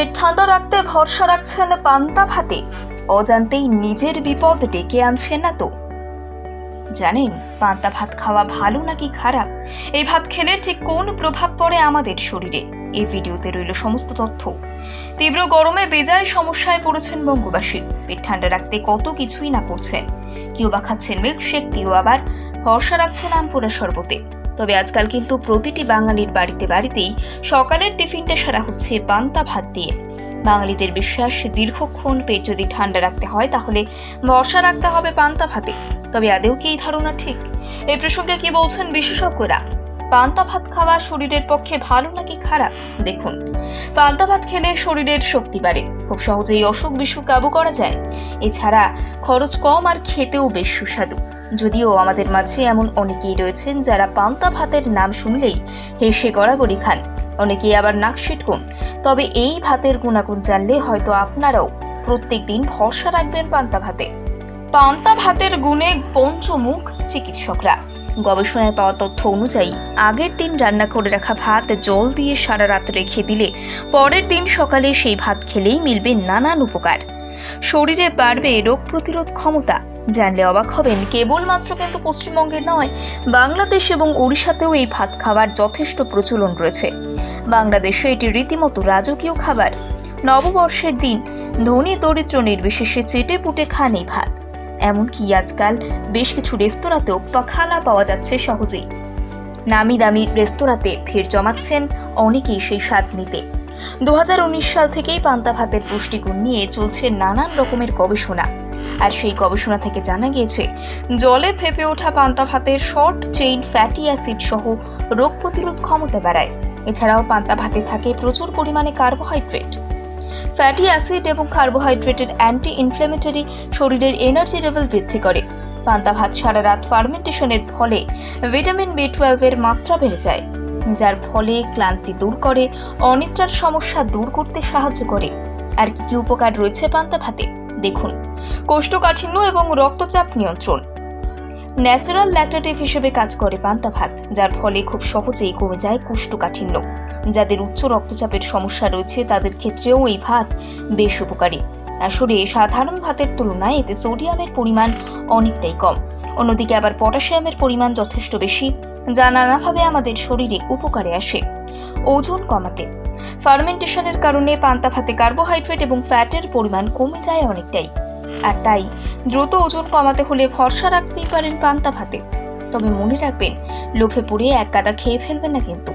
পেট ঠান্ডা রাখতে ভরসা রাখছেন পান্তা ভাতে। অজান্তেই নিজের বিপদ ডেকে আনছেন না তো জানেন, পান্তা ভাত খাওয়া ভালো নাকি খারাপ? এই ভাত খেলে ঠিক কোন প্রভাব পড়ে আমাদের শরীরে? এই ভিডিওতে রইল সমস্ত তথ্য। তীব্র গরমে বেজায় সমস্যায় পড়েছেন বঙ্গবাসী। পেট ঠান্ডা রাখতে কত কিছুই না করছেন। কেউ বা খাচ্ছেন মিল্কশেক কেউ আবার ভরসা রাখছেন আমপুরা শরবতে। তবে আজকাল কিন্তু প্রতিটি বাঙালির বাড়িতে বাড়িতেই সকালের টিফিনটা সারা হচ্ছে পান্তা ভাত দিয়ে। বাঙালিদের বিশ্বাস, দীর্ঘক্ষণ পেট যদি ঠান্ডা রাখতে হয়, তাহলে বর্ষা রাখতে হবে পান্তা ভাতে। তবে আদেও কি এই ধারণা ঠিক? এই প্রসঙ্গে কি বলছেন বিশেষজ্ঞরা? পান্তা ভাত খাওয়া শরীরের পক্ষে ভালো নাকি খারাপ? দেখুন। পান্তা ভাত খেলে শরীরের শক্তি বাড়ে। খুব সহজেই অসুখ বিসুখ কাবু করা যায়। এছাড়া খরচ কম আর খেতেও বেশ সুস্বাদু। যদিও আমাদের মাঝে এমন অনেকেই রয়েছেন যারা পান্তা ভাতের নাম শুনলেই হেসে গড়াগড়ি খান। অনেকেই আবার নাক সিটকুন। তবে এই ভাতের গুণাগুণ জানলে হয়তো আপনারাও প্রত্যেক দিন ভরসা রাখবেন পান্তা ভাতে। পান্তা ভাতের গুণে পঞ্চমুখ চিকিৎসকরা। গবেষণায় পাওয়া তথ্য অনুযায়ী, আগের দিন রান্না করে রাখা ভাত জল দিয়ে সারা রাত রেখে দিলে পরের দিন সকালে সেই ভাত খেলেই মিলবে নানান উপকার। শরীরে বাড়বে রোগ প্রতিরোধ ক্ষমতা। জানলে অবাক হবেন, কেবলমাত্র কিন্তু পশ্চিমবঙ্গে নয়, বাংলাদেশ এবং ওড়িশাতেও এই ভাত খাওয়ার যথেষ্ট প্রচলন রয়েছে। বাংলাদেশে এটি রীতিমতো রাজকীয় খাবার। নববর্ষের দিন ধনী দরিদ্র নির্বিশেষে চেটে পুটে খান এই ভাত। এমনকি আজকাল বেশ কিছু রেস্তোরাঁতেও পাখালা পাওয়া যাচ্ছে সহজেই। নামি দামি রেস্তোরাঁতে ভিড় জমাচ্ছেন অনেকেই সেই স্বাদ নিতে। দুহাজার উনিশ সাল থেকেই পান্তা ভাতের পুষ্টিগুণ নিয়ে চলছে নানান রকমের গবেষণা। আর সেই গবেষণা থেকে জানা গিয়েছে, জলে ফেপে ওঠা পান্তা ভাতের শর্ট চেইন ফ্যাটি অ্যাসিড সহ রোগ প্রতিরোধ ক্ষমতা বাড়ায়। এছাড়াও পান্তা ভাতে থাকে প্রচুর পরিমাণে কার্বোহাইড্রেট। ফ্যাটি অ্যাসিড এবং কার্বোহাইড্রেটের অ্যান্টি ইনফ্লেমেটরি শরীরের এনার্জি লেভেল বৃদ্ধি করে। পান্তা ভাত সারা রাত ফার্মেন্টেশনের ফলে ভিটামিন বি টুয়েলভের মাত্রা বেড়ে যায়, যার ফলে ক্লান্তি দূর করে, অনিদ্রার সমস্যা দূর করতে সাহায্য করে। আর কি কি উপকার রয়েছে পান্তা ভাতে? দেখুন। কোষ্ঠকাঠিন্য এবং রক্তচাপ নিয়ন্ত্রণ। ন্যাচারাল ল্যাকটেটিভ হিসেবে কাজ করে পান্তা ভাত, যার ফলে খুব সহজেই কমে যায় কোষ্ঠকাঠিন্য। যাদের উচ্চ রক্তচাপের সমস্যা রয়েছে, তাদের ক্ষেত্রেও এই ভাত বেশ উপকারী। আসলে সাধারণ ভাতের তুলনায় এতে সোডিয়ামের পরিমাণ অনেকটাই কম। অন্যদিকে আবার পটাশিয়ামের পরিমাণ যথেষ্ট বেশি, যা নানাভাবে আমাদের শরীরে উপকারে আসে। ওজন কমাতে। ফার্মেন্টেশনের কারণে পান্তা ভাতে কার্বোহাইড্রেট এবং ফ্যাটের পরিমাণ কমে যায় অনেকটাই। আর তাই দ্রুত ওজন কমাতে হলে ভরসা রাখতেই পারেন পান্তা ভাতে। তবে মনে রাখবেন, লোভে পড়ে এক গাদা খেয়ে ফেলবেন না কিন্তু।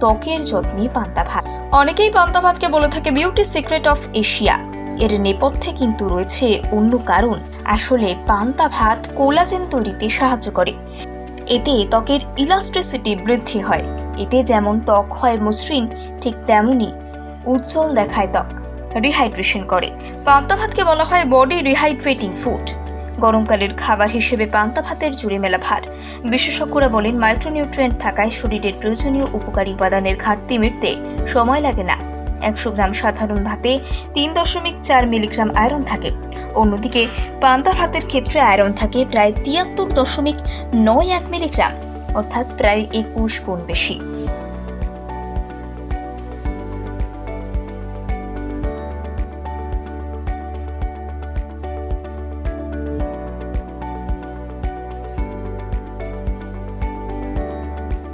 ত্বকের যত্নে পান্তা ভাত। অনেকেই পান্তা ভাতকে বলে থাকে বিউটি সিক্রেট অফ এশিয়া। এর নেপথ্যে কিন্তু রয়েছে অন্য কারণ। আসলে পান্তা ভাত কোলাজেন তৈরিতে সাহায্য করে। এতে ত্বকের ইলাস্ট্রিসিটি বৃদ্ধি হয়। এতে যেমন ত্বক হয় মসৃণ, ঠিক তেমনই উজ্জ্বল দেখায় ত্বক। রিহাইড্রেশন করে। পান্তা ভাতকে বলা হয় বডি রিহাইড্রেটিং ফুড গরমকালের খাবার হিসেবে পান্তা ভাতের জুড়ে মেলা ভার। বিশেষজ্ঞরা বলেন মাইক্রোনিউট্রিয়েন্ট থাকায় শরীরের প্রয়োজনীয় উপকারী উপাদানের ঘাটতি মিটতে সময় লাগে না। একশো গ্রাম সাধারণ ভাতে তিন দশমিক চার মিলিগ্রাম আয়রন থাকে। অন্যদিকে, পান্তা ভাতের ক্ষেত্রে আয়রন থাকে প্রায় তিয়াত্তর দশমিক নয় এক মিলিগ্রাম, অর্থাৎ প্রায় একুশ গুণ বেশি।